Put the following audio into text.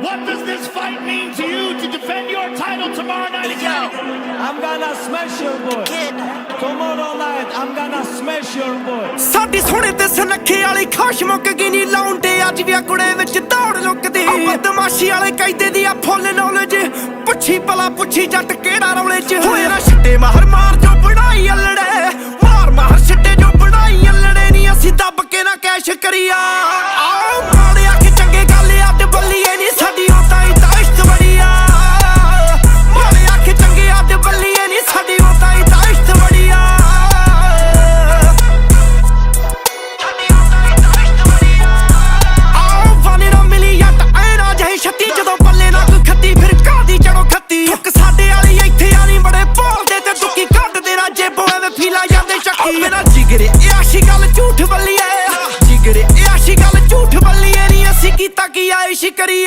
What does this fight mean to you to defend your title tomorrow night again? I'm gonna smash your boy. Tomorrow night, I'm gonna smash your boy. ਸਾਡੀ ਸੋਹਣੇ ਤੇ ਸਨੱਖੇ ਵਾਲੀ ਖਾਸ਼ ਮੁੱਕ ਗਈ ਨਹੀਂ ਲਾਉਂਦੇ ਅੱਜ ਵੀ ਕੁੜੇ ਵਿੱਚ ਦੌੜ ਲੁਕਦੀ ਬਦਮਾਸ਼ੀ ਵਾਲੇ ਕਾਇਦੇ ਦੀ ਆ ਫੁੱਲ ਨੌਲੇਜ ਪੁੱਛੀ ਭਲਾ ਪੁੱਛੀ ਜੱਟ ਕਿਹੜਾ ਰੌਲੇ 'ਚ ਹੋਏ ਨਾ ਛਿੱਟੇ ਮਾਰ ਮਾਰ ਜੋ ਬਣਾਈ ਅਲੜੇ ਮਾਰ ਮਾਰ ਛਿੱਟੇ ਜੋ ਬਣਾਈ ਅਲੜੇ ਨਹੀਂ ਅਸੀਂ ਦੱਬ ਕੇ ਨਾ ਕੈਸ਼ ਕਰੀਆ ਆਓ ਦੇ ਇਹ ਆਸ਼ੀ ਗੱਲ ਝੂਠ ਬੱਲੀਏ। ਜਿਗਰੇ, ਇਹ ਆਸ਼ੀ ਗੱਲ ਝੂਠ ਬੱਲੀਏ ਨਹੀਂ ਕੀਤਾ ਕਰੀਏ।